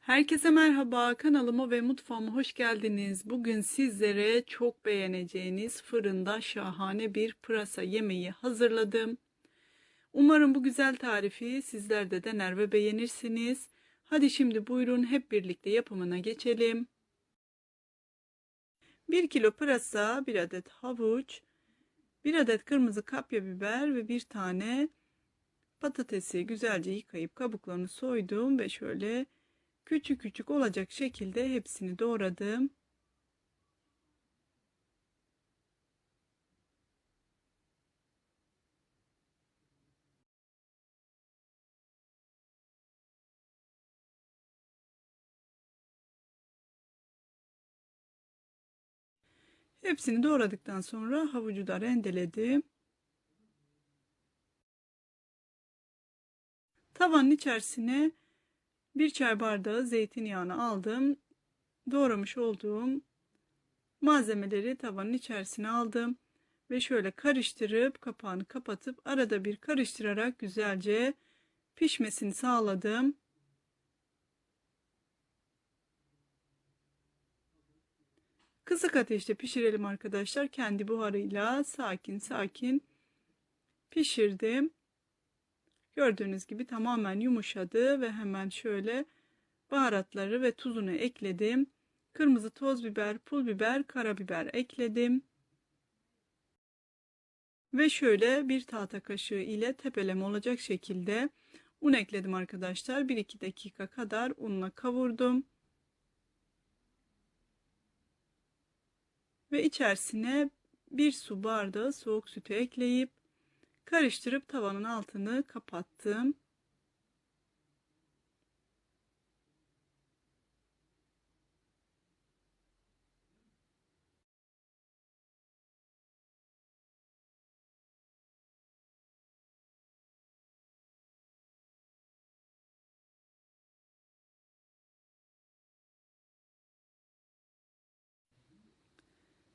Herkese merhaba, kanalıma ve mutfağıma hoş geldiniz. Bugün sizlere çok beğeneceğiniz fırında şahane bir pırasa yemeği hazırladım. Umarım bu güzel tarifi sizler de dener ve beğenirsiniz. Hadi şimdi buyurun hep birlikte yapımına geçelim. 1 kilo pırasa, 1 adet havuç, 1 adet kırmızı kapya biber ve 1 tane patatesi güzelce yıkayıp kabuklarını soydum ve şöyle küçük küçük olacak şekilde hepsini doğradım. Hepsini doğradıktan sonra havucu da rendeledim. Tavanın içerisine bir çay bardağı zeytinyağını aldım. Doğramış olduğum malzemeleri tavanın içerisine aldım. Ve şöyle karıştırıp kapağını kapatıp arada bir karıştırarak güzelce pişmesini sağladım. Kısık ateşte pişirelim arkadaşlar. Kendi buharıyla sakin sakin pişirdim. Gördüğünüz gibi tamamen yumuşadı ve hemen şöyle baharatları ve tuzunu ekledim. Kırmızı toz biber, pul biber, karabiber ekledim. Ve şöyle bir tahta kaşığı ile tepeleme olacak şekilde un ekledim arkadaşlar. 1-2 dakika kadar unla kavurdum. Ve içerisine bir su bardağı soğuk sütü ekleyip Karıştırıp tavanın altını kapattım.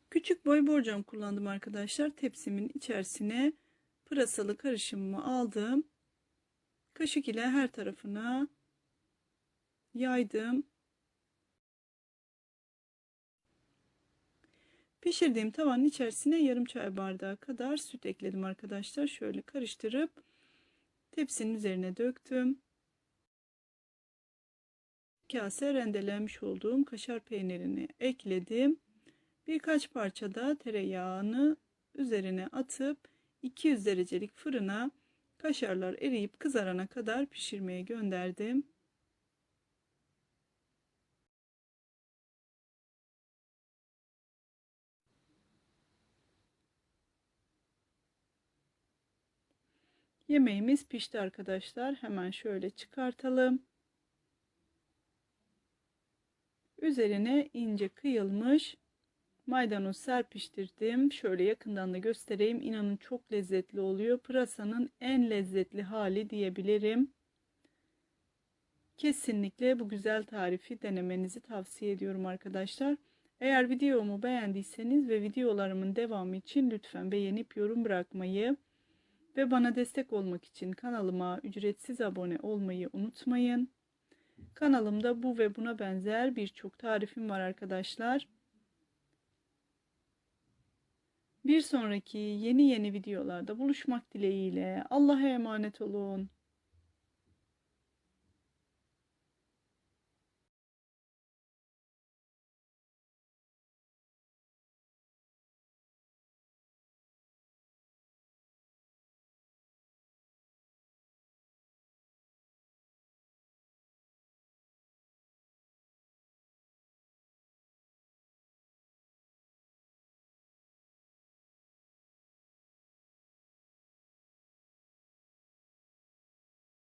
Küçük boy borcam kullandım arkadaşlar. Tepsimin içerisine pırasalı karışımımı aldım. Kaşık ile her tarafına yaydım. Pişirdiğim tavanın içerisine yarım çay bardağı kadar süt ekledim arkadaşlar. Şöyle karıştırıp tepsinin üzerine döktüm. Kase rendelenmiş olduğum kaşar peynirini ekledim. Birkaç parça da tereyağını üzerine atıp 200 derecelik fırına kaşarlar eriyip kızarana kadar pişirmeye gönderdim. Yemeğimiz pişti arkadaşlar. Hemen şöyle çıkartalım. Üzerine ince kıyılmış maydanoz serpiştirdim. Şöyle yakından da göstereyim. İnanın çok lezzetli oluyor. Pırasanın en lezzetli hali diyebilirim. Kesinlikle bu güzel tarifi denemenizi tavsiye ediyorum arkadaşlar. Eğer videomu beğendiyseniz ve videolarımın devamı için lütfen beğenip yorum bırakmayı ve bana destek olmak için kanalıma ücretsiz abone olmayı unutmayın. Kanalımda bu ve buna benzer birçok tarifim var arkadaşlar. Bir sonraki yeni yeni videolarda buluşmak dileğiyle Allah'a emanet olun.